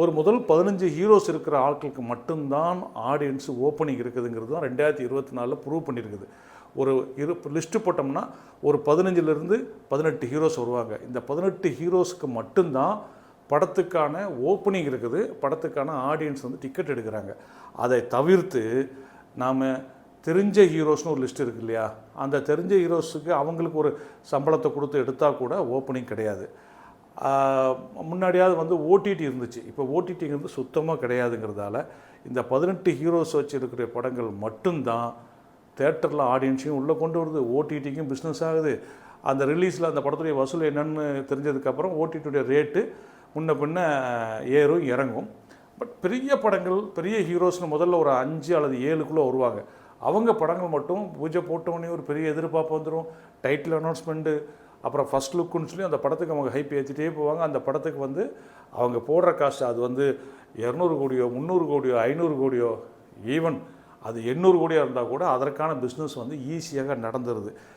ஒரு முதல் பதினஞ்சு ஹீரோஸ் இருக்கிற ஆட்களுக்கு மட்டும்தான் ஆடியன்ஸ் ஓப்பனிங் இருக்குதுங்கிறது தான் ரெண்டாயிரத்தி இருபத்தி நாலில் ப்ரூவ் பண்ணியிருக்குது. ஒரு இரு லிஸ்ட்டு போட்டோம்னா ஒரு பதினஞ்சுலேருந்து பதினெட்டு ஹீரோஸ் வருவாங்க. இந்த பதினெட்டு ஹீரோஸ்க்கு மட்டும்தான் படத்துக்கான ஓப்பனிங் இருக்குது. படத்துக்கான ஆடியன்ஸ் வந்து டிக்கெட் எடுக்கிறாங்க. அதை தவிர்த்து நாம் தெரிஞ்ச ஹீரோஸ்னு ஒரு லிஸ்ட் இருக்கு இல்லையா? அந்த தெரிஞ்ச ஹீரோஸுக்கு அவங்களுக்கு ஒரு சம்பளத்தை கொடுத்து எடுத்தால் கூட ஓப்பனிங் கிடையாது. முன்னாடியாவது வந்து ஓடிடி இருந்துச்சு. இப்போ ஓடிடிங்கிறது சுத்தமாக கிடையாதுங்கிறதால இந்த பதினெட்டு ஹீரோஸ் வச்சு இருக்கிற படங்கள் மட்டும்தான் தேட்டரில் ஆடியன்ஸையும் உள்ளே கொண்டு வருது. ஓடிடிக்கும் பிஸ்னஸ் ஆகுது. அந்த ரிலீஸில் அந்த படத்துடைய வசூல் என்னென்னு தெரிஞ்சதுக்கப்புறம் ஓடிடியுடைய ரேட்டு முன்ன பின்ன ஏறும் இறங்கும். பட் பெரிய படங்கள் பெரிய ஹீரோஸ்னு முதல்ல ஒரு அஞ்சு அல்லது ஏழுக்குள்ளே வருவாங்க. அவங்க படங்கள் மட்டும் பூஜை போட்டவொடனே ஒரு பெரிய எதிர்பார்ப்பு வந்துடும் டைட்டில் அனௌன்ஸ்மெண்ட்டு அப்புறம் ஃபஸ்ட் லுக்குன்னு சொல்லி அந்த படத்துக்கு அவங்க ஹைப் ஏற்றிட்டே போவாங்க. அந்த படத்துக்கு வந்து அவங்க போடுற காசு அது வந்து இரநூறு கோடியோ முந்நூறு கோடியோ ஐநூறு கோடியோ ஈவன் அது எண்ணூறு கோடியாக இருந்தால் கூட அதற்கான பிஸ்னஸ் வந்து ஈஸியாக நடந்துருது.